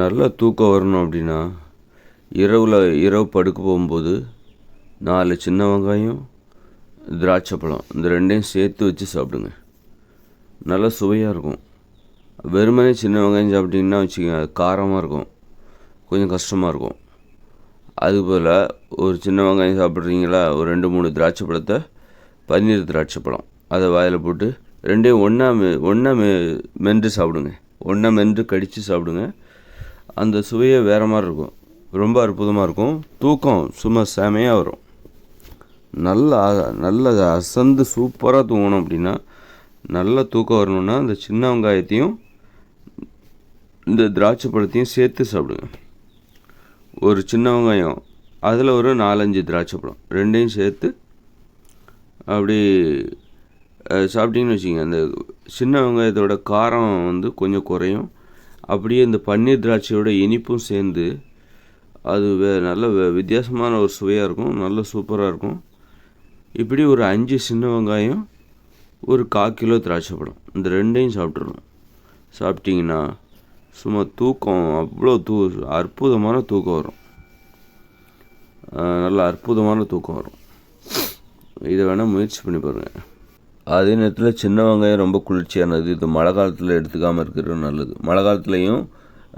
நல்ல தூக்கம் வரணும் அப்படின்னா இரவில் இரவு படுக்க போகும்போது நாலு சின்ன வெங்காயம் திராட்சை பழம் இந்த ரெண்டையும் சேர்த்து வச்சு சாப்பிடுங்க. நல்லா சுவையாக இருக்கும். வெறுமனே சின்ன வெங்காயம் சாப்பிட்டிங்கன்னா வச்சுக்கோங்க அது காரமாக இருக்கும். கொஞ்சம் கஷ்டமாக இருக்கும். அதுபோல் ஒரு சின்ன வெங்காயம் சாப்பிட்றீங்களா ஒரு ரெண்டு மூணு திராட்சை பழத்தை பன்னீர் திராட்சை பழம். அதை வாயில் போட்டு ரெண்டையும் ஒன்றா மெ ஒன்றா மெ மென்று சாப்பிடுங்க. ஒன்றா மென்று கடித்து சாப்பிடுங்க. அந்த சுவையே வேறு மாதிரி இருக்கும். ரொம்ப அற்புதமாக இருக்கும். தூக்கம் சும்மா செமையாக வரும். நல்லா நல்ல அசந்து சூப்பராக தூங்கணும் அப்படின்னா நல்ல தூக்கம் வரணுன்னா இந்த சின்ன வெங்காயத்தையும் இந்த திராட்சை பழத்தையும் சேர்த்து சாப்பிடுங்க. ஒரு சின்ன வெங்காயம் அதில் ஒரு நாலஞ்சு திராட்சை பழம் ரெண்டையும் சேர்த்து அப்படி சாப்பிட்டீங்கன்னு வச்சுக்கோங்க. அந்த சின்ன வெங்காயத்தோட காரம் வந்து கொஞ்சம் குறையும். அப்படியே இந்த பன்னீர் திராட்சையோட இனிப்பும் சேர்ந்து அது வே நல்ல வித்தியாசமான ஒரு சுவையாக இருக்கும். நல்ல சூப்பராக இருக்கும். இப்படி ஒரு அஞ்சு சின்ன வெங்காயம் ஒரு கால் கிலோ திராட்சை பழம். இந்த ரெண்டையும் சாப்பிட்றணும் சாப்பிட்டிங்கன்னா சும்மா தூக்கம் அவ்வளோ தூ அற்புதமான தூக்கம் வரும். நல்ல அற்புதமான தூக்கம் வரும். இதை வேணால் முயற்சி பண்ணி பாருங்கள் அதே நேரத்தில் சின்ன வெங்காயம் ரொம்ப குளிர்ச்சியானது. இது மழை காலத்தில் எடுத்துக்காமல் இருக்கிறது நல்லது. மழை காலத்துலேயும்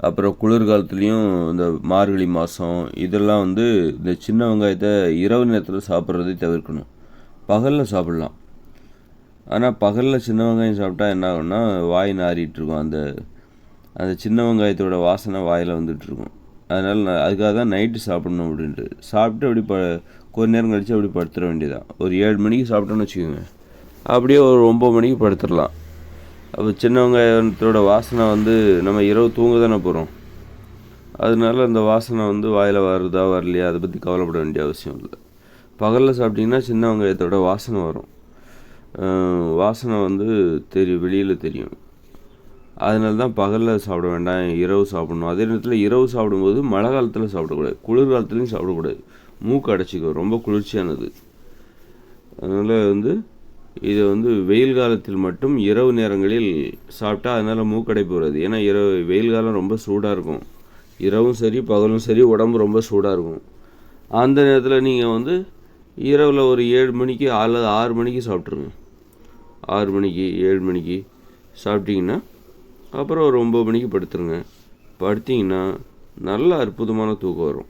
அப்புறம் குளிர்காலத்துலேயும் இந்த மார்கழி மாதம் இதெல்லாம் வந்து இந்த சின்ன வெங்காயத்தை இரவு நேரத்தில் சாப்பிட்றதை தவிர்க்கணும். பகலில் சாப்பிட்லாம். ஆனால் பகலில் சின்ன வெங்காயம் சாப்பிட்டா என்ன ஆகும்னா வாய் நாரிட்டுருக்கும் அந்த அந்த சின்ன வெங்காயத்தோட வாசனை வாயில் வந்துட்டுருக்கும். அதனால் நான் அதுக்காக தான் நைட்டு சாப்பிடணும் அப்படின்ட்டு. சாப்பிட்டு அப்படி ப கொஞ்ச நேரம் கழித்து அப்படி படுத்துட வேண்டியதான் ஒரு ஏழு மணிக்கு சாப்பிட்டோன்னு வச்சுக்கோங்க. அப்படியே ஒரு ஒம்பது மணிக்கு படுத்துடலாம். அப்போ சின்ன வெங்காயத்தோட வாசனை வந்து நம்ம இரவு தூங்க தானே போகிறோம் அதனால அந்த வாசனை வந்து வாயில் வருதா வரலையா அதை பற்றி கவலைப்பட வேண்டிய அவசியம் இல்லை. பகலில் சாப்பிட்டிங்கன்னா சின்ன வெங்காயத்தோட வாசனை வரும். வாசனை வந்து தெரியும் வெளியில் தெரியும். அதனால தான் பகலில் சாப்பிட வேண்டாம் இரவு சாப்பிடணும். அதே நேரத்தில் இரவு சாப்பிடும்போது மழை காலத்தில் சாப்பிடக்கூடாது. குளிர் காலத்துலேயும் சாப்பிடக்கூடாது. மூக்கு அடைச்சிக்கும். ரொம்ப குளிர்ச்சியானது. அதனால் வந்து இது வந்து வெயில் காலத்தில் மட்டும் இரவு நேரங்களில் சாப்பிட்டா அதனால் மூக்கடைப்பு வருது ஏன்னா இரவு வெயில் காலம் ரொம்ப சூடாக இருக்கும். இரவும் சரி பகலும் சரி உடம்பு ரொம்ப சூடாக இருக்கும். அந்த நேரத்தில் நீங்கள் வந்து இரவில் ஒரு ஏழு மணிக்கு அல்லது ஆறு மணிக்கு சாப்பிட்ருங்க ஆறு மணிக்கு ஏழு மணிக்கு சாப்பிட்டிங்கன்னா அப்புறம் ஒரு ஒம்பது மணிக்கு படுத்துருங்க. படுத்தீங்கன்னா நல்ல அற்புதமான தூக்கம் வரும்.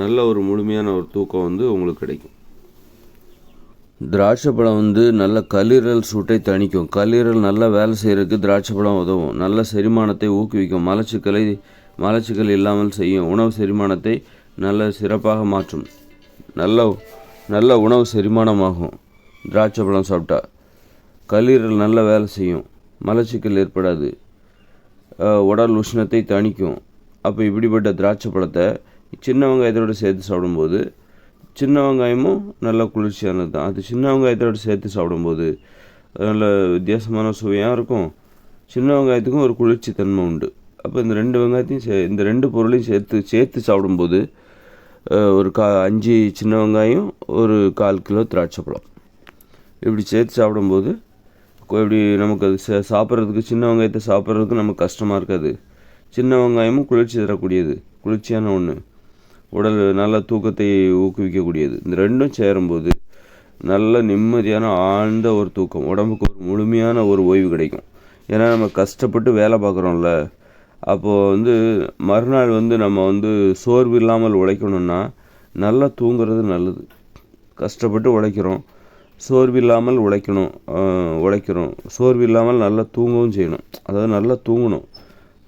நல்ல ஒரு முழுமையான ஒரு தூக்கம் வந்து உங்களுக்கு கிடைக்கும். திராட்சை பழம் வந்து நல்ல கல்லீரல் சூட்டை தணிக்கும். கல்லீரல் நல்லா வேலை செய்கிறதுக்கு திராட்சை பழம் உதவும். நல்ல செரிமானத்தை ஊக்குவிக்கும். மலச்சிக்கலை மலச்சிக்கல் இல்லாமல் செய்யும். உணவு செரிமானத்தை நல்ல சிறப்பாக மாற்றும். நல்ல நல்ல உணவு செரிமானமாகும். திராட்சை பழம் சாப்பிட்டா கல்லீரல் நல்ல வேலை செய்யும். மலச்சிக்கல் ஏற்படாது. உடல் உஷ்ணத்தை தணிக்கும். அப்போ இப்படிப்பட்ட திராட்சை பழத்தை சின்ன வெங்காயத்தோடு சேர்த்து சாப்பிடும்போது சின்ன வெங்காயமும் நல்ல குளிர்ச்சியானது தான் அது சின்ன வெங்காயத்தோடு சேர்த்து சாப்பிடும்போது நல்ல வித்தியாசமான சுவையாக இருக்கும். சின்ன வெங்காயத்துக்கும் ஒரு குளிர்ச்சி தன்மை உண்டு. அப்போ இந்த ரெண்டு வெங்காயத்தையும் சே இந்த ரெண்டு பொருளையும் சேர்த்து சேர்த்து சாப்பிடும்போது ஒரு கா அஞ்சு சின்ன வெங்காயம் ஒரு கால் கிலோ திராட்சை பழம். இப்படி சேர்த்து சாப்பிடும்போது இப்படி நமக்கு அது சாப்பிட்றதுக்கு சின்ன வெங்காயத்தை சாப்பிட்றதுக்கு நமக்கு கஷ்டமாக இருக்காது. சின்ன வெங்காயமும் குளிர்ச்சி தரக்கூடியது. குளிர்ச்சியான ஒன்று உடல் நல்ல தூக்கத்தை ஊக்குவிக்கக்கூடியது. இந்த ரெண்டும் சேரும்போது நல்ல நிம்மதியான ஆழ்ந்த ஒரு தூக்கம் உடம்புக்கு ஒரு முழுமையான ஒரு ஓய்வு கிடைக்கும். ஏன்னா நம்ம கஷ்டப்பட்டு வேலை பார்க்குறோம்ல அப்போது வந்து மறுநாள் வந்து நம்ம வந்து சோர்வு இல்லாமல் உழைக்கணும்னா நல்லா தூங்குறது நல்லது. கஷ்டப்பட்டு உழைக்கிறோம் சோர்வு இல்லாமல் உழைக்கணும் உழைக்கிறோம். சோர்வு இல்லாமல் நல்லா தூங்கவும் செய்யணும். அதாவது நல்லா தூங்கணும்.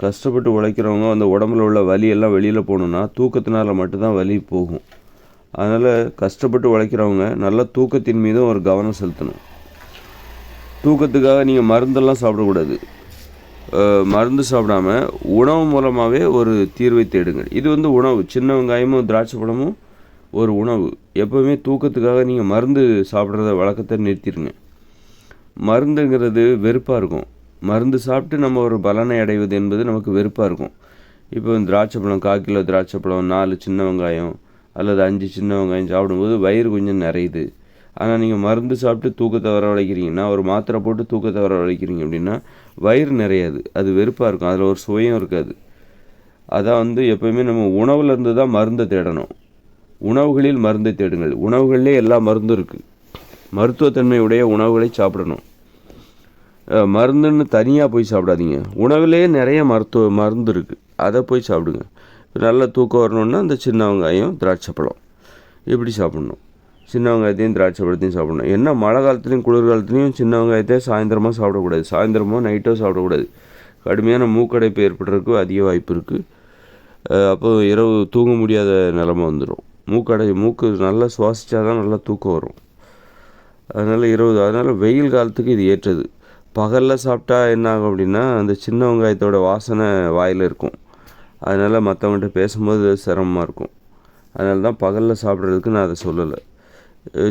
கஷ்டப்பட்டு உழைக்கிறவங்க அந்த உடம்புல உள்ள வலியெல்லாம் வெளியில் போகணுன்னா தூக்கத்தினால மட்டும்தான் வலி போகும். அதனால் கஷ்டப்பட்டு உழைக்கிறவங்க நல்ல தூக்கத்தின் மீதும் ஒரு கவனம் செலுத்தணும். தூக்கத்துக்காக நீங்கள் மருந்தெல்லாம் சாப்பிடக்கூடாது. மருந்து சாப்பிடாம உணவு மூலமாகவே ஒரு தீர்வை தேடுங்கள். இது வந்து உணவு. சின்ன வெங்காயமும் திராட்சை பழமும் ஒரு உணவு. எப்போவுமே தூக்கத்துக்காக நீங்கள் மருந்து சாப்பிட்றத வழக்கத்தை நிறுத்திடுங்க மருந்துங்கிறது வெறுப்பாக இருக்கும். மருந்து சாப்பிட்டு நம்ம ஒரு பலனை அடைவது என்பது நமக்கு வெறுப்பாக இருக்கும். இப்போ திராட்சை பழம் கால் கிலோ திராட்சை பழம் நாலு சின்ன வெங்காயம் அல்லது அஞ்சு சின்ன வெங்காயம் சாப்பிடும்போது வயிறு கொஞ்சம் நிறையுது. ஆனால் நீங்கள் மருந்து சாப்பிட்டு தூக்கத்தை வரவழைக்கிறீங்கன்னா ஒரு மாத்திரை போட்டு தூக்கத்தை வரவழைக்கிறீங்க அப்படின்னா வயிறு நிறையாது. அது வெறுப்பாக இருக்கும். அதில் ஒரு சுவையும் இருக்காது. அதான் வந்து எப்போயுமே நம்ம உணவுலேருந்து தான் மருந்தை தேடணும். உணவுகளில் மருந்தை தேடுங்கள். உணவுகளிலே எல்லா மருந்தும் இருக்குது மருத்துவத்தன்மையுடைய உணவுகளை சாப்பிடணும். மருந்துன்னு தனியாக போய் சாப்பிடாதீங்க. உணவுலேயே நிறைய மருத்துவ மருந்து இருக்குது அதை போய் சாப்பிடுங்க. நல்ல தூக்கம் வரணுன்னா அந்த சின்ன வெங்காயம் திராட்சை பழம். இப்படி சாப்பிட்ணும். சின்ன வெங்காயத்தையும் திராட்சை பழத்தையும் சாப்பிடணும். என்ன மழை காலத்துலையும் குளிர் காலத்துலையும் சின்ன வெங்காயத்தை சாயந்தரமாக சாப்பிடக்கூடாது. சாயந்தரமோ நைட்டோ சாப்பிடக்கூடாது. கடுமையான மூக்கடைப்பு ஏற்படுறதுக்கு அதிக வாய்ப்பு இருக்குது அப்போ இரவு தூங்க முடியாத நிலமை வந்துடும் மூக்கடை மூக்கு நல்லா சுவாசித்தா தான் நல்லா தூக்கம் வரும். அதனால் இரவு அதனால் வெயில் காலத்துக்கு இது ஏற்றது. பகலில் சாப்பிட்டா என்ன ஆகும் அப்படின்னா அந்த சின்ன வெங்காயத்தோட வாசனை வாயில் இருக்கும். அதனால் மற்றவங்கள்ட்ட பேசும்போது சிரமமாக இருக்கும். அதனால தான் பகலில் சாப்பிட்றதுக்கு நான் அதை சொல்லலை.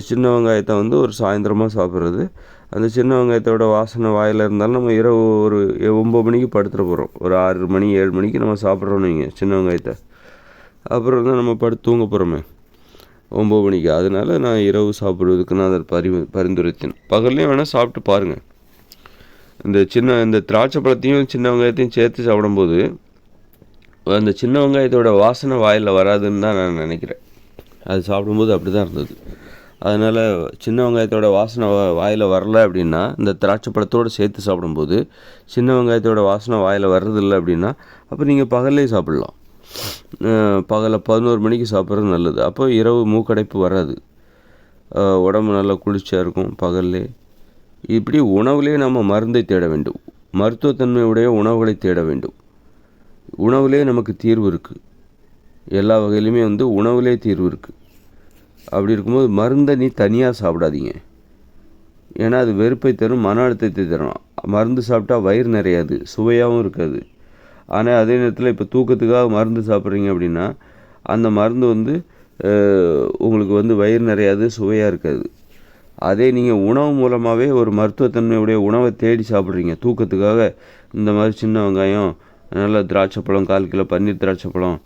சின்ன வெங்காயத்தை வந்து ஒரு சாயந்தரமாக சாப்பிட்றது. அந்த சின்ன வெங்காயத்தோட வாசனை வாயில் இருந்தாலும் நம்ம இரவு ஒரு ஒம்பது மணிக்கு படுத்துட போகிறோம் ஒரு ஆறு மணி ஏழு மணிக்கு நம்ம சாப்பிட்றோம் நீங்கள் சின்ன வெங்காயத்தை. அப்புறம் தான் நம்ம படுத்து தூங்க போகிறோமே ஒம்பது மணிக்கு. அதனால நான் இரவு சாப்பிட்றதுக்கு நான் அதை பரி பரிந்துரைத்தேன். பகல்லையும் வேணால் சாப்பிட்டு பாருங்கள் இந்த சின்ன இந்த திராட்சை பழத்தையும் சின்ன வெங்காயத்தையும் சேர்த்து சாப்பிடும்போது அந்த சின்ன வெங்காயத்தோட வாசனை வாயில் வராதுன்னு தான் நான் நினைக்கிறேன். அது சாப்பிடும்போது அப்படி தான் இருந்தது. அதனால் சின்ன வெங்காயத்தோட வாசனை வாயில் வரல அப்படின்னா இந்த திராட்சை பழத்தோடு சேர்த்து சாப்பிடும்போது சின்ன வெங்காயத்தோட வாசனை வாயில் வர்றதில்லை அப்படின்னா அப்போ நீங்கள் பகல்லே சாப்பிட்லாம். பகலில் பதினோரு மணிக்கு சாப்பிட்றது நல்லது. அப்போ இரவு மூக்கடைப்பு வராது. உடம்பு நல்லா குளிர்ச்சியாக இருக்கும் பகல்லே. இப்படி உணவுலேயே நம்ம மருந்தை தேட வேண்டும். மருத்துவத்தன்மையுடைய உணவுகளை தேட வேண்டும். உணவுலே நமக்கு தீர்வு இருக்குது எல்லா வகையிலுமே வந்து உணவுலே தீர்வு இருக்குது அப்படி இருக்கும்போது மருந்தை நீ தனியாக சாப்பிடாதீங்க. ஏன்னா அது வெறுப்பை தரும் மன அழுத்தத்தை தரும். மருந்து சாப்பிட்டா வயிறு நிறையாது சுவையாகவும் இருக்காது. ஆனால் அதே நேரத்தில் இப்போ தூக்கத்துக்காக மருந்து சாப்பிட்றீங்க அப்படின்னா அந்த மருந்து வந்து உங்களுக்கு வந்து வயிறு நிறையாது சுவையாக இருக்காது. அதே நீங்கள் உணவு மூலமாகவே ஒரு மருத்துவத்தன்மையுடைய உணவை தேடி சாப்பிட்றீங்க. தூக்கத்துக்காக இந்த மாதிரி சின்ன வெங்காயம் நல்ல திராட்சை பழம் கால் கிலோ பன்னீர் திராட்சை பழம்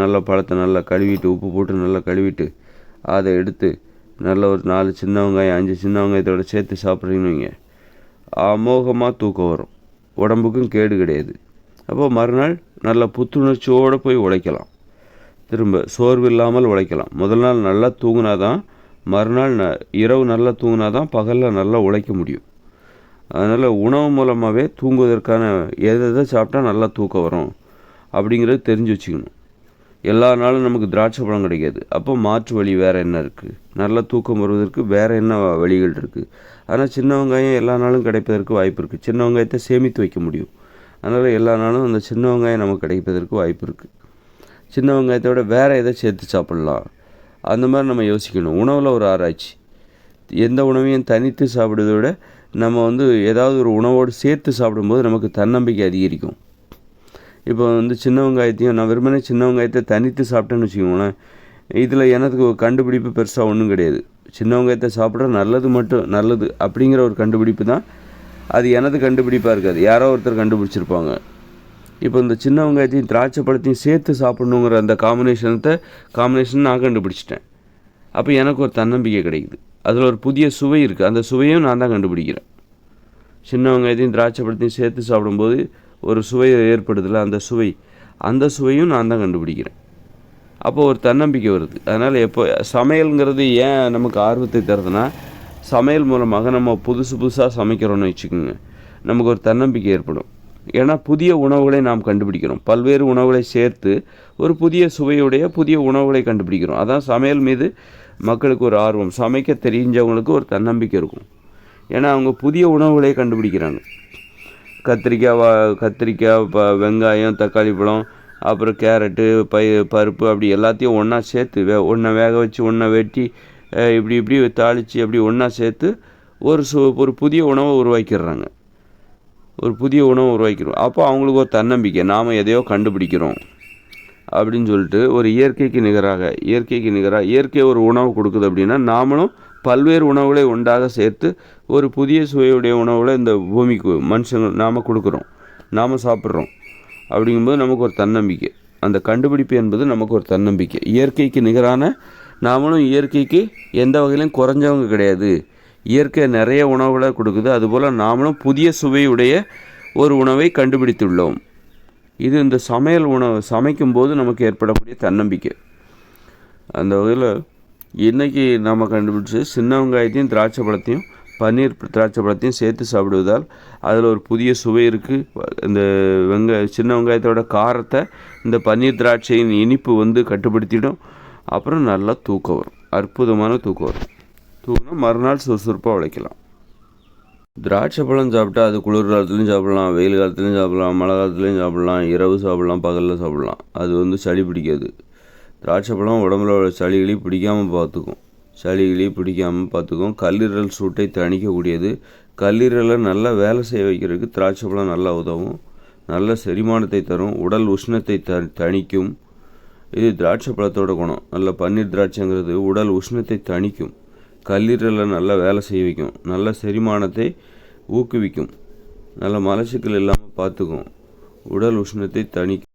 நல்ல பழத்தை நல்லா கழுவிட்டு உப்பு போட்டு நல்லா கழுவிட்டு அதை எடுத்து நல்ல ஒரு நாலு சின்ன வெங்காயம் அஞ்சு சின்ன வெங்காயத்தோட சேர்த்து சாப்பிட்றீங்கன்னு வைங்க. அமோகமாக தூக்கம் வரும். உடம்புக்கும் கேடு கிடையாது. அப்போ மறுநாள் நல்ல புத்துணர்ச்சியோடு போய் உழைக்கலாம். திரும்ப சோர்வு இல்லாமல் உழைக்கலாம். முதல் நாள் நல்லா தூங்கினா தான் மறுநாள் ந இரவு நல்லா தூங்கினா தான் பகலில் நல்லா உழைக்க முடியும். அதனால் உணவு மூலமாகவே தூங்குவதற்கான எதை எதை சாப்பிட்டா நல்லா தூக்கம் வரும் அப்படிங்கிறது தெரிஞ்சு வச்சுக்கணும். எல்லா நாளும் நமக்கு திராட்சை பழம் கிடைக்காது. அப்போ மாற்று வழி வேறு என்ன இருக்குது நல்லா தூக்கம் வருவதற்கு வேறு என்ன வழிகள் இருக்குது ஆனால் சின்ன வெங்காயம் எல்லா நாளும் கிடைப்பதற்கு வாய்ப்பு இருக்குது சின்ன வெங்காயத்தை சேமித்து வைக்க முடியும். அதனால் எல்லா நாளும் அந்த சின்ன வெங்காயம் நமக்கு கிடைப்பதற்கு வாய்ப்பு இருக்குது சின்ன வெங்காயத்தை விட வேறு எதை சேர்த்து சாப்பிட்லாம்? அந்த மாதிரி நம்ம யோசிக்கணும். உணவில் ஒரு ஆராய்ச்சி. எந்த உணவையும் தனித்து சாப்பிடுவதை விட நம்ம வந்து ஏதாவது ஒரு உணவோடு சேர்த்து சாப்பிடும்போது நமக்கு தன்னம்பிக்கை அதிகரிக்கும். இப்போ வந்து சின்ன வெங்காயத்தையும் நான் வெறுமனே சின்ன வெங்காயத்தை தனித்து சாப்பிட்டேன்னு வச்சுக்கோங்களேன். இதில் எனக்கு கண்டுபிடிப்பு பெருசாக ஒன்றும் கிடையாது. சின்ன வெங்காயத்தை சாப்பிட்ற நல்லது மட்டும் நல்லது அப்படிங்கிற ஒரு கண்டுபிடிப்பு தான். அது எனது கண்டுபிடிப்பாக இருக்காது. யாரோ ஒருத்தர் கண்டுபிடிச்சிருப்பாங்க. இப்போ இந்த சின்ன வெங்காயத்தையும் திராட்சை பழத்தையும் சேர்த்து சாப்பிடணுங்கிற அந்த காம்பினேஷனத்தை காம்பினேஷன் நான் கண்டுபிடிச்சிட்டேன். அப்போ எனக்கு ஒரு தன்னம்பிக்கை கிடைக்குது. அதில் ஒரு புதிய சுவை இருக்குது அந்த சுவையும் நான் தான் கண்டுபிடிக்கிறேன். சின்ன வெங்காயத்தையும் திராட்சை பழத்தையும் சேர்த்து சாப்பிடும்போது ஒரு சுவை ஏற்படுதில்ல அந்த சுவை. அந்த சுவையும் நான் தான் கண்டுபிடிக்கிறேன். அப்போ ஒரு தன்னம்பிக்கை வருது. அதனால் எப்போ சமையலுங்கிறது ஏன் நமக்கு ஆர்வத்தை தருதுன்னா சமையல் மூலமாக நம்ம புதுசு புதுசாக சமைக்கிறோன்னு வச்சுக்கோங்க. நமக்கு ஒரு தன்னம்பிக்கை ஏற்படும். ஏன்னா புதிய உணவுகளை நாம் கண்டுபிடிக்கிறோம். பல்வேறு உணவுகளை சேர்த்து ஒரு புதிய சுவையுடைய புதிய உணவுகளை கண்டுபிடிக்கிறோம். அதான் சமையல் மீது மக்களுக்கு ஒரு ஆர்வம். சமைக்க தெரிஞ்சவங்களுக்கு ஒரு தன்னம்பிக்கை இருக்கும். ஏன்னா அவங்க புதிய உணவுகளை கண்டுபிடிக்கிறாங்க. கத்திரிக்காய் வா கத்திரிக்காய் ப வெங்காயம் தக்காளி பழம் அப்புறம் கேரட்டு பை பருப்பு அப்படி எல்லாத்தையும் ஒன்றா சேர்த்து வே ஒன்றை வேக வச்சு ஒன்றை வெட்டி இப்படி இப்படி தாளித்து அப்படி ஒன்றா சேர்த்து ஒரு சு ஒரு புதிய உணவை உருவாக்கிடுறாங்க. ஒரு புதிய உணவை உருவாக்கிறோம். அப்போ அவங்களுக்கு ஒரு தன்னம்பிக்கை. நாம் எதையோ கண்டுபிடிக்கிறோம். அப்படின்னு சொல்லிட்டு ஒரு இயற்கைக்கு நிகராக இயற்கைக்கு நிகராக இயற்கை ஒரு உணவு கொடுக்குது அப்படின்னா நாமளும் பல்வேறு உணவுகளை ஒன்றாக சேர்த்து ஒரு புதிய சுவையுடைய உணவுகளை இந்த பூமிக்கு மனுஷங்க நாம் கொடுக்குறோம். நாம் சாப்பிட்றோம். அப்படிங்கும்போது நமக்கு ஒரு தன்னம்பிக்கை. அந்த கண்டுபிடிப்பு என்பது நமக்கு ஒரு தன்னம்பிக்கை. இயற்கைக்கு நிகரான நாமளும் இயற்கைக்கு எந்த வகையிலும் குறைஞ்சவங்க கிடையாது. இயற்கை நிறைய உணவுகளை கொடுக்குது. அதுபோல் நாமளும் புதிய சுவையுடைய ஒரு உணவை கண்டுபிடித்துள்ளோம். இது இந்த சமையல் உணவு சமைக்கும்போது நமக்கு ஏற்படக்கூடிய தன்னம்பிக்கை. அந்த வகையில் இன்றைக்கி நம்ம கண்டுபிடிச்சி சின்ன வெங்காயத்தையும் திராட்சை பழத்தையும் பன்னீர் திராட்சை பழத்தையும் சேர்த்து சாப்பிடுவதால் அதில் ஒரு புதிய சுவை இருக்குது இந்த வெங்காய சின்ன வெங்காயத்தோட காரத்தை இந்த பன்னீர் திராட்சையின் இனிப்பு வந்து கட்டுப்படுத்திடும். அப்புறம் நல்லா தூக்கம் வரும். அற்புதமான தூக்கம் வரும். தூங்கினா மறுநாள் சுறுசுறுப்பாக உழைக்கலாம். திராட்சை பழம் சாப்பிட்டா அது குளிர் காலத்துலையும் சாப்பிட்லாம் வெயில் காலத்துலையும் சாப்பிட்லாம் மழை காலத்துலையும் சாப்பிட்லாம் இரவு சாப்பிட்லாம் பகலில் சாப்பிட்லாம். அது வந்து சளி பிடிக்காது. திராட்சை பழம் உடம்புல உள்ள சளிகளி பிடிக்காமல் பார்த்துக்கும். சளிகளி பிடிக்காமல் பார்த்துக்கும். கல்லீரல் சூட்டை தணிக்கக்கூடியது. கல்லீரலை நல்லா வேலை செய்ய வைக்கிறதுக்கு திராட்சை பழம் நல்லா உதவும். நல்ல செரிமானத்தை தரும். உடல் உஷ்ணத்தை த தணிக்கும். இது திராட்சை பழத்தோட குணம். நல்ல பன்னீர் திராட்சைங்கிறது உடல் உஷ்ணத்தை தணிக்கும். கல்லீரலை நல்லா வேலை செய்ய வைக்கும். நல்ல செரிமானத்தை ஊக்குவிக்கும். நல்ல மலச்சிக்கல் இல்லாமல் பார்த்துக்கும் உடல் உஷ்ணத்தை தணிக்கும்.